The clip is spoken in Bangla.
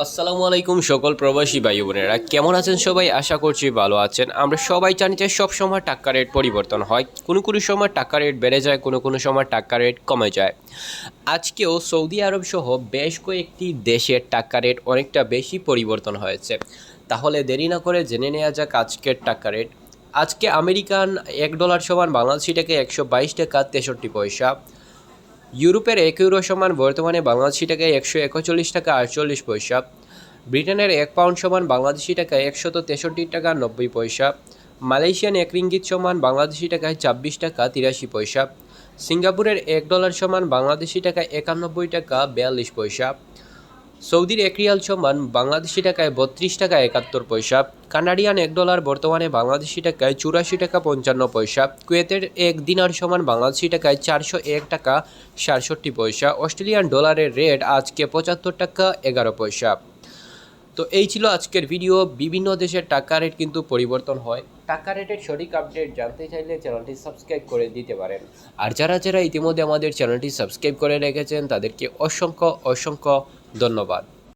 আসসালামু আলাইকুম সকল প্রবাসী ভাই বোনেরা। কেমন আছেন সবাই? আশা করছি ভালো আছেন। আমরা সবাই জানি যে সব সময় টাকা রেট পরিবর্তন হয়। কোনো কোনো সময় টাকা রেট বেড়ে যায়, কোনো কোনো সময় টাকা রেট কমে যায়। আজকেও সৌদি আরব সহ বেশ কয়েকটি দেশের টাকা রেট অনেকটা বেশি পরিবর্তন হয়েছে। তাহলে দেরি না করে জেনে নেওয়া যাক আজকের টাকা রেট। আজকে আমেরিকান এক ডলার সমান বাংলাদেশি টাকা একশো বাইশ টাকা তেষট্টি পয়সা। ইউরোপের এক ইউরো সমান বর্তমানে বাংলাদেশি টাকায় একশো একচল্লিশ টাকা আটচল্লিশ পয়সা। ব্রিটেনের এক পাউন্ড সমান বাংলাদেশি টাকায় একশত তেষট্টি টাকা নব্বই পয়সা। মালয়েশিয়ান এক রিঙ্গিত সমান বাংলাদেশি টাকায় ছাব্বিশ টাকা তিরাশি পয়সা। সিঙ্গাপুরের এক ডলার সমান বাংলাদেশি টাকায় একানব্বই টাকা বিয়াল্লিশ পয়সা। সৌদির এক রিয়াল সমান বাংলাদেশি টাকায় বত্রিশ টাকা একাত্তর পয়সা, কানাডিয়ান এক ডলার বর্তমানে বাংলাদেশি টাকায় চুরাশি টাকা পঞ্চান্ন পয়সা, কুয়েতের এক দিনার সমান বাংলাদেশি টাকায় চারশো এক টাকা সাতষট্টি পয়সা, অস্ট্রেলিয়ান ডলারের রেট আজকে পঁচাত্তর টাকা এগারো পয়সা। তো এই ছিল আজকের ভিডিও। বিভিন্ন দেশের টাকা রেট কিন্তু পরিবর্তন হয়। টাকা রেটের সঠিক আপডেট জানতে চাইলে চ্যানেলটি সাবস্ক্রাইব করে দিতে পারেন। আর যারা যারা ইতিমধ্যে আমাদের চ্যানেলটি সাবস্ক্রাইব করে রেখেছেন, তাদেরকে অসংখ্য অসংখ্য ধন্যবাদ।